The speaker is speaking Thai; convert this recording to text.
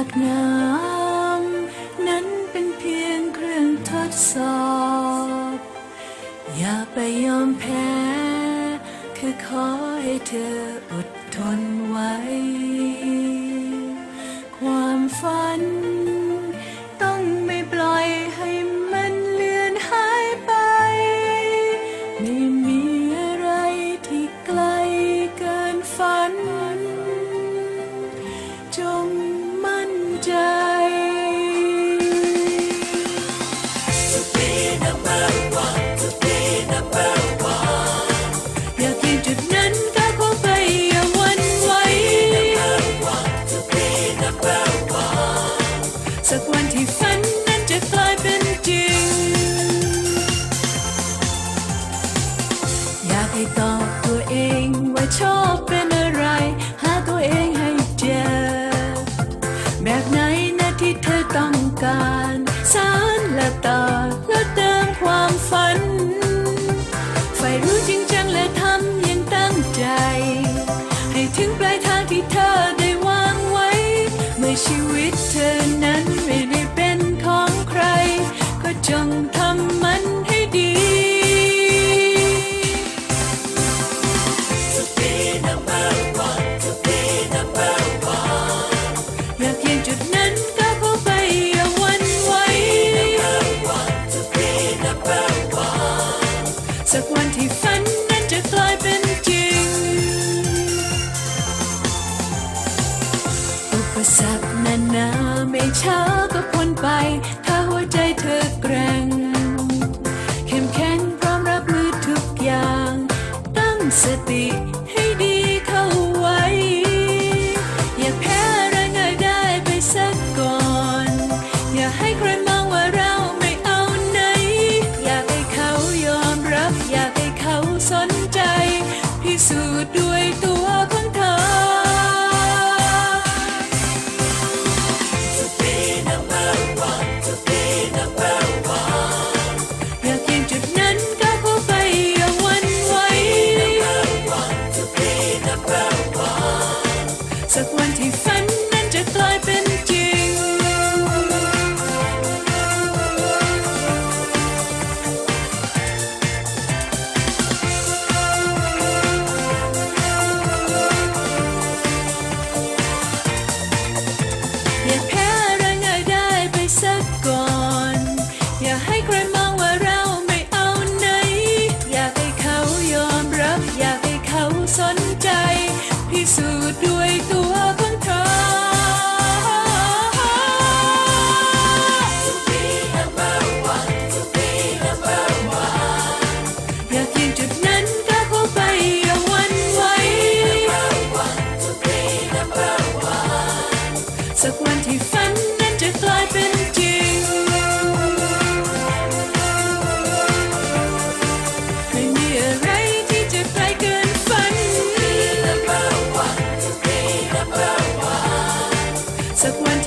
ากน้ำนั้นเป็นเพียงเครื่องทดสอบ อย่าไปยอมแพ้ แค่ขอให้เธออดทนไว้ ความฝัน สักวันที่ฝันนั้นจะกลายเป็นจริง อยากให้ตอบตัวเองว่าชอบเป็นอะไร หาตัวเองให้เจอ แบบไหนนะที่เธอต้องการสารและต่อและเติมความฝันใฝ่รู้จริงจังและทำอยังตั้งใจ ให้ถึงปลายทางที่เธอได้วางไว้เมื่อชีวิต นานาไม่ช้าก็พ้นไป ถ้าหัวใจเธอแกร่งเข้มแข็งพร้อมรับมือทุกอย่าง ตั้งสติให้ดีเข้าไว้ อย่าแพ้อะไรง่ายได้ไปสักก่อน อย่าให้ใครมองว่าเราไม่เอาไหน อยากให้เขายอมรับ อยากให้เขาสนใจ พิสูจน์ด้วยตัว สักวันที่ฝัน สักวันที่ฝันนั้นจะกลายเป็นจริง ไม่มีอะไรที่จะไกลเกินฝัน สักวัน